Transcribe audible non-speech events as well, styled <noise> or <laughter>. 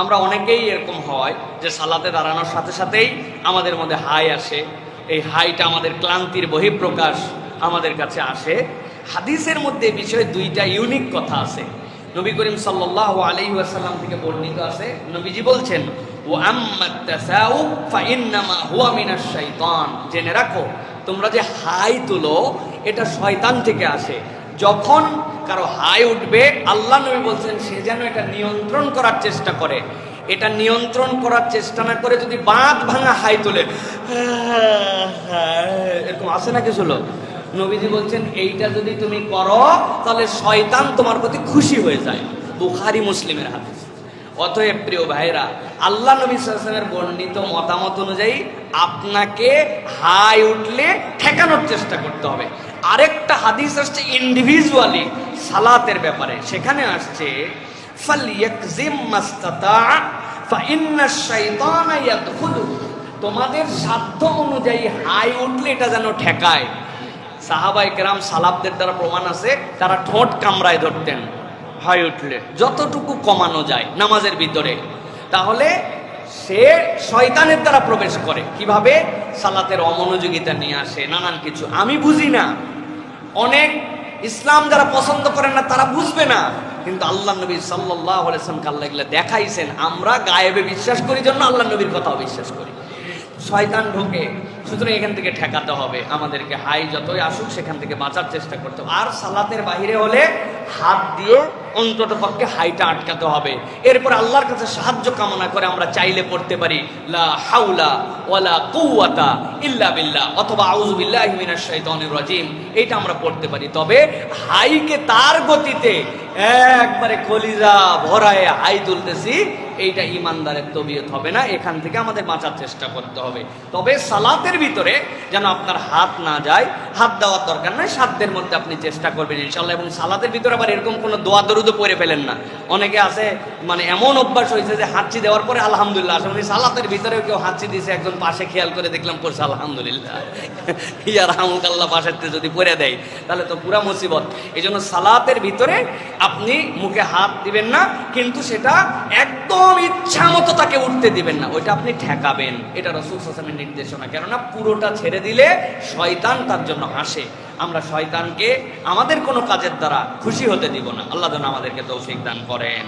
আমরা অনেকেই এরকম হয় যে সালাতে দাঁড়ানোর সাথে সাথেই আমাদের মধ্যে হাই আসে। এই হাইটা আমাদের ক্লান্তির বহিঃপ্রকাশ আমাদের কাছে আসে। হাদিসের মধ্যে বিষয়ে দুইটা ইউনিক কথা আছে। নবী করিম সাল্লাহ আলাইহি ওয়াসাল্লাম থেকে বর্ণিত আছে। নবীজি বলছেন ও শাইতান। জেনে রাখো, তোমরা যে হাই তুলো, এটা শয়তান থেকে আসে। যখন কারও হাই উঠবে, আল্লাহ নবী বলছেন, সে যেন এটা নিয়ন্ত্রণ করার চেষ্টা করে। এটা নিয়ন্ত্রণ করার চেষ্টা না করে যদি বাঁধ ভাঙা হাই তোলে, এরকম আছে না কিছু লোক? নবীজি বলছেন, এইটা যদি তুমি করো, তাহলে শয়তান তোমার প্রতি খুশি হয়ে যায়। বুখারি মুসলিমের হাদিস। অতএব প্রিয় ভাইরা আল্লাহ নবী সাল্লামের বর্ণিত মতামত অনুযায়ী আপনাকে হাই উঠলে ঠেকানোর চেষ্টা করতে হবে। আরেকটা হাদিস আসছে ইন্ডিভিজুয়ালি সালাতের ব্যাপারে। সেখানে আসছে তোমাদের সাধ্য অনুযায়ী হাই উঠলে এটা যেন ঠেকায়। সাহাবাই কেরাম সালাবদের দ্বারা প্রমাণ আছে, তারা ঠোঁট কামড়ায় ধরতেন, হাই উঠলে, যতটুকু কমানো যায় নামাজের ভিতরে। তাহলে সে শয়তানের দ্বারা প্রবেশ করে। কীভাবে? সালাতের অমনোযোগিতা নিয়ে আসে, নানান কিছু। আমি বুঝি না। অনেক ইসলাম যারা পছন্দ করেন না, তারা বুঝবে না। কিন্তু আল্লাহ নবী সাল্লাহ আলাইসলামকে আল্লাহ দেখাইছেন, আমরা গায়েবে বিশ্বাস করি, জন্য আল্লাহ নবীর কথাও বিশ্বাস করি। শয়তান ঢোকে সুতরাং এখান থেকে ঠেকাতে হবে। আমাদেরকে হাই যতই আসুক, সেখান থেকে বাঁচার চেষ্টা করতে হবে। আর সালাতের বাহিরে হলে হাত দিয়ে অন্তত পক্ষে হাইটা আটকাতে হবে। এরপর আল্লাহর কাছে সাহায্য কামনা করে আমরা চাইলে পড়তে পারি, লা হাউলা ওয়ালা কুওয়াতা ইল্লা বিল্লাহ অথবা আউযু বিল্লাহি মিনাশ শাইতানির রাজিম। এটা আমরা পড়তে পারি। তবে হাইকে তার গতিতে একবারে কলিজা ভরায় হাই তুলতেছি এইটা ইমানদারের তবিয়ত হবে না, এখান থেকে আমাদের বাঁচার চেষ্টা করতে হবে। তবে সালাতের ভিতরে যেন আপনার হাত না যায়, হাত দেওয়ার দরকার নাই, সাধ্যের মধ্যে আপনি চেষ্টা করবেন ইনশাল্লাহ এবং সালাতের ভিতরে আবার এরকম কোনো দোয়া দরুদও পরে ফেলেন না। অনেকে আছে মানে এমন অভ্যাস হয়েছে যে হাঁচি দেওয়ার পরে আলহামদুলিল্লাহ আসলে উনি সালাতের ভিতরেও কেউ হাঁচি দিয়েছে একজন পাশে খেয়াল করে দেখলাম পড়ছে আলহামদুলিল্লাহ। <laughs> ইয়ার হামুকাল্লাহ পাশের যদি পরে দেয়, তাহলে তো পুরা মুসিবত। এই জন্য সালাতের ভিতরে আপনি মুখে হাত দিবেন না, কিন্তু সেটা একদম ইচ্ছা মতো তাকে উঠতে দিবেন না। ওইটা আপনি ঠেকাবেন। এটা রসুল হাসানের নির্দেশনা। কেননা পুরোটা ছেড়ে দিলে শয়তান তার জন্য আসে। আমরা শয়তানকে আমাদের কোনো কাজের দ্বারা খুশি হতে দিব না। আল্লাহ যেন আমাদেরকে তৌফিক দান করেন।